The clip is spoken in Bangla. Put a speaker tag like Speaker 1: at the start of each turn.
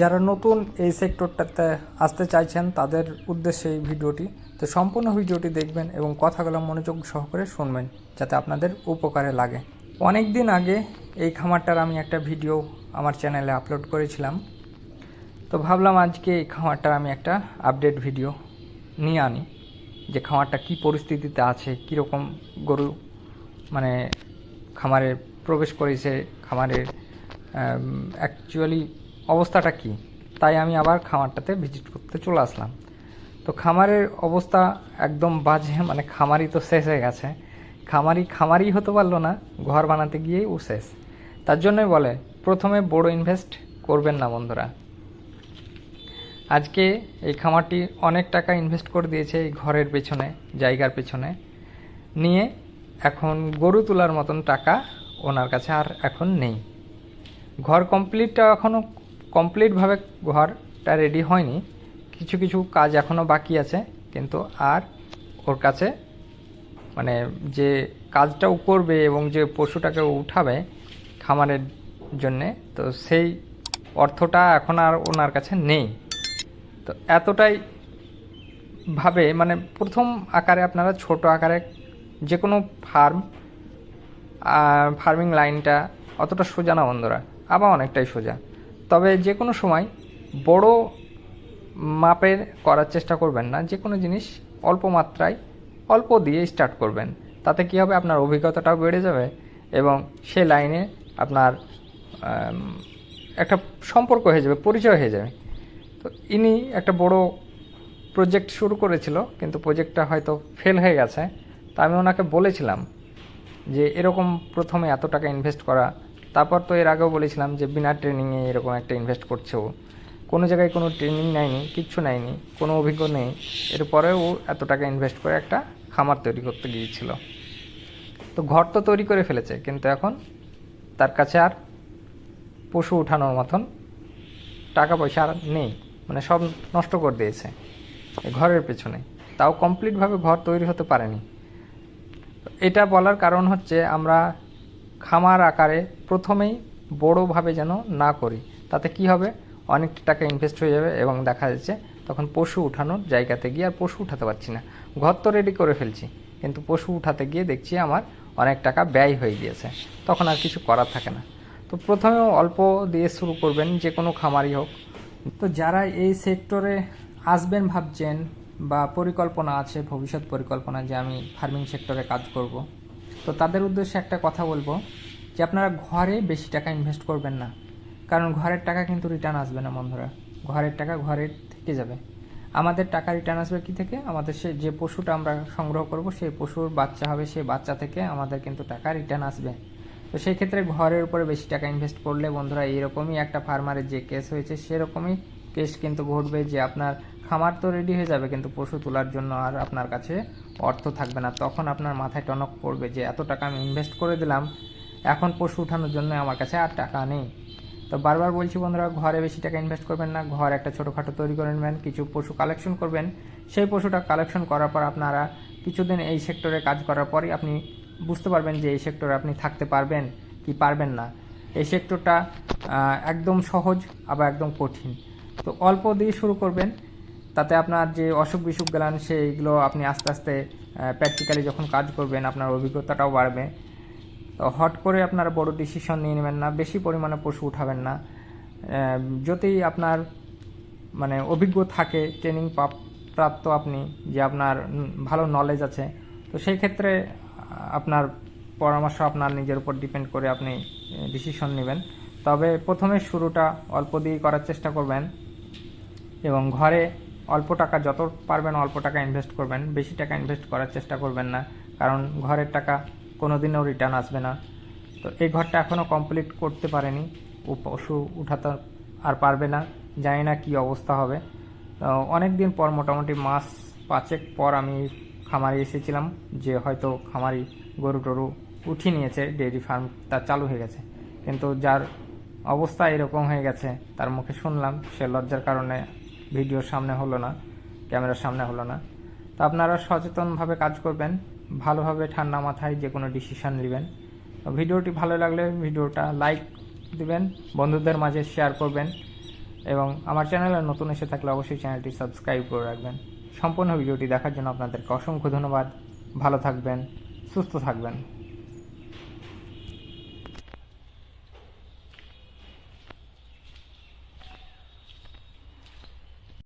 Speaker 1: যারা নতুন এই সেক্টরটাতে আসতে চাইছেন, তাদের উদ্দেশ্যে এই ভিডিওটি। তো সম্পূর্ণ ভিডিওটি দেখবেন এবং কথাগুলো মনোযোগ সহকারে শুনবেন, যাতে আপনাদের উপকারে লাগে। অনেক দিন আগে এই খামারটার আমি একটা ভিডিও আমার চ্যানেলে আপলোড করেছিলাম। তো ভাবলাম আজকে এই খামারটার আমি একটা আপডেট ভিডিও নিয়ে আনি, যে খামারটা কি পরিস্থিতিতে আছে, কীরকম গরু মানে খামারে প্রবেশ করেছে, খামারের অ্যাকচুয়ালি অবস্থাটা কি? তাই আমি আবার খামারটাতে ভিজিট করতে চলে আসলাম। তো খামারের অবস্থা একদম বাজে মানে খামারই তো শেষ হয়ে গেছে। খামারি খামারই হতে পারল না, ঘর বানাতে গিয়েই ও শেষ। তার জন্যই বলে, প্রথমে বড় ইনভেস্ট করবেন না বন্ধুরা। আজকে এই খামারটি অনেক টাকা ইনভেস্ট করে দিয়েছে এই ঘরের পেছনে, জায়গার পেছনে। নিয়ে এখন গরু তোলার মতন টাকা ওনার কাছে আর এখন নেই। ঘর কমপ্লিটটা এখনও কমপ্লিটভাবে ঘরটা রেডি হয়নি। কিছু কিছু কাজ এখনও বাকি আছে, কিন্তু আর ওর কাছে মানে যে কাজটা ও করবে এবং যে পশুটাকে উঠাবে খামারের জন্যে, তো সেই অর্থটা এখন আর ওনার কাছে নেই। তো এতটাই ভাবে মানে প্রথম আকারে আপনারা ছোট আকারে যে কোনো ফার্ম ফার্মিং লাইনটা অতটা সোজা না বন্ধুরা, আবার অনেকটাই সোজা। তবে যে কোনো সময় বড় মাপের করার চেষ্টা করবেন না, যে কোনো জিনিস অল্প মাত্রায় অল্প দিয়ে স্টার্ট করবেন। তাতে কী হবে? আপনার অভিজ্ঞতাটাও বেড়ে যাবে এবং সে লাইনে আপনার একটা সম্পর্ক হয়ে যাবে, পরিচয় হয়ে যাবে। তো ইনি একটা বড় প্রজেক্ট শুরু করেছিল, কিন্তু প্রজেক্টটা হয়তো ফেল হয়ে গেছে। তা আমি ওনাকে বলেছিলাম যে, এরকম প্রথমে এত টাকা ইনভেস্ট করা তারপর তো এর আগেও বলেছিলাম যে বিনা ট্রেনিংয়ে এরকম একটা ইনভেস্ট করছে ও কোনো জায়গায় কোনো ট্রেনিং নেয়নি, কিচ্ছু নেয়নি, কোনো অভিজ্ঞ নেই। এরপরেও এত টাকা ইনভেস্ট করে একটা খামার তৈরি করতে গিয়েছিল। তো ঘর তো তৈরি করে ফেলেছে, কিন্তু এখন তার কাছে আর পশু উঠানোর মতন টাকা পয়সা আর নেই মানে সব নষ্ট করে দিয়েছে ঘরের পেছনে। তাও কমপ্লিটভাবে ঘর তৈরি হতে পারেনি। এটা বলার কারণ হচ্ছে আমরা খামার আকারে প্রথমেই বড়োভাবে যেন না করি, তাতে কি হবে? অনেক টাকা ইনভেস্ট হয়ে যাবে এবং দেখা যাচ্ছে তখন পশু উঠানোর জায়গাতে গিয়ে আর পশু উঠাতে পারছি না। ঘর তো রেডি করে ফেলছি, কিন্তু পশু উঠাতে গিয়ে দেখছি আমার অনেক টাকা ব্যয় হয়ে গিয়েছে। তখন আর কিছু করার থাকে না। তো প্রথমে অল্প দিয়ে শুরু করবেন যে কোনো খামারই হোক। তো যারা এই সেক্টরে আসবেন ভাবছেন বা পরিকল্পনা আছে, ভবিষ্যৎ পরিকল্পনা যে আমি ফার্মিং সেক্টরে কাজ করব তো তাদের উদ্দেশ্যে একটা কথা বলব যে আপনারা ঘরে বেশি টাকা ইনভেস্ট করবেন না। কারণ ঘরের টাকা কিন্তু রিটার্ন আসবে না বন্ধুরা। ঘরের টাকা ঘরের থেকে যাবে। আমাদের টাকা রিটার্ন আসবে কি থেকে? আমাদের সে যে পশুটা আমরা সংগ্রহ করব, সেই পশুর বাচ্চা হবে, সেই বাচ্চা থেকে আমাদের কিন্তু টাকা রিটার্ন আসবে। তো সেই ক্ষেত্রে ঘরের উপরে বেশি টাকা ইনভেস্ট করলে বন্ধুরা এরকমই একটা ফার্মারের যে কেস হয়েছে, সেরকমই কেস কিন্তু ঘটবে যে আপনার খামার তো রেডি হয়ে যাবে, কিন্তু পশু তোলার জন্য আর আপনার কাছে অর্থ থাকবে না। তখন আপনার মাথায় টনক পড়বে যে, এত টাকা আমি ইনভেস্ট করে দিলাম, এখন পশু উঠানোর জন্য আমার কাছে আর টাকা নেই। তো বারবার বলছি বন্ধুরা, ঘরে বেশি টাকা ইনভেস্ট করবেন না। ঘর একটা ছোটোখাটো তৈরি করে নেবেন, কিছু পশু কালেকশন করবেন। সেই পশুটা কালেকশন করার পর আপনারা কিছুদিন এই সেক্টরে কাজ করার পরই আপনি বুঝতে পারবেন যে, এই সেক্টরে আপনি থাকতে পারবেন কি পারবেন না। এই সেক্টরটা একদম সহজ আবার একদম কঠিন। তো অল্প দিয়ে শুরু করবেন। তাতে আপনার যে অসুখ বিসুখ গেলান, সেইগুলো আপনি আস্তে আস্তে প্র্যাকটিক্যালি যখন কাজ করবেন, আপনার অভিজ্ঞতাটাও বাড়বে। তো হট করে আপনার বড় ডিসিশন নিয়ে নেবেন না, বেশি পরিমাণে পশু উঠাবেন না। যদি আপনার মানে অভিজ্ঞ থাকে ট্রেনিং প্রাপ্ত আপনি, যে আপনার ভালো নলেজ আছে, তো সেই ক্ষেত্রে, আপনার পরামর্শ আপনার নিজের উপর ডিপেন্ড করে আপনি ডিসিশন নেবেন। তবে প্রথমে শুরুটা অল্প দিয়ে করার চেষ্টা করবেন এবং ঘরে অল্প টাকা, যত পারবেন অল্প টাকা ইনভেস্ট করবেন। বেশি টাকা ইনভেস্ট করার চেষ্টা করবেন না, কারণ ঘরের টাকা কোনো দিনও রিটার্ন আসবে না। তো এই ঘরটা এখনও কমপ্লিট করতে পারেনি, ও পশু উঠাতে আর পারবে না, জানি না কী অবস্থা হবে। অনেক দিন পর, মোটামুটি মাস পাঁচেক পর আমি খামারে এসেছিলাম, যে হয়তো খামারি গরু টরু উঠিয়ে নিয়েছে ডেয়ারি ফার্ম তার চালু হয়ে গেছে। কিন্তু যার অবস্থা এরকম হয়ে গেছে, তার মুখে শুনলাম, সে লজ্জার কারণে ভিডিওর সামনে হলো না ক্যামেরার সামনে হলো না। তো আপনারা সচেতনভাবে কাজ করবেন, ভালোভাবে ঠান্ডা মাথায় যে কোনো ডিসিশন নেবেন ভিডিওটি ভালো লাগলে ভিডিওটা লাইক দিবেন, বন্ধুদের মাঝে শেয়ার করবেন এবং আমার চ্যানেলে নতুন এসে থাকলে অবশ্যই চ্যানেলটি সাবস্ক্রাইব করে রাখবেন। সম্পূর্ণ ভিডিওটি দেখার জন্য আপনাদেরকে অসংখ্য ধন্যবাদ। ভালো থাকবেন, সুস্থ থাকবেন।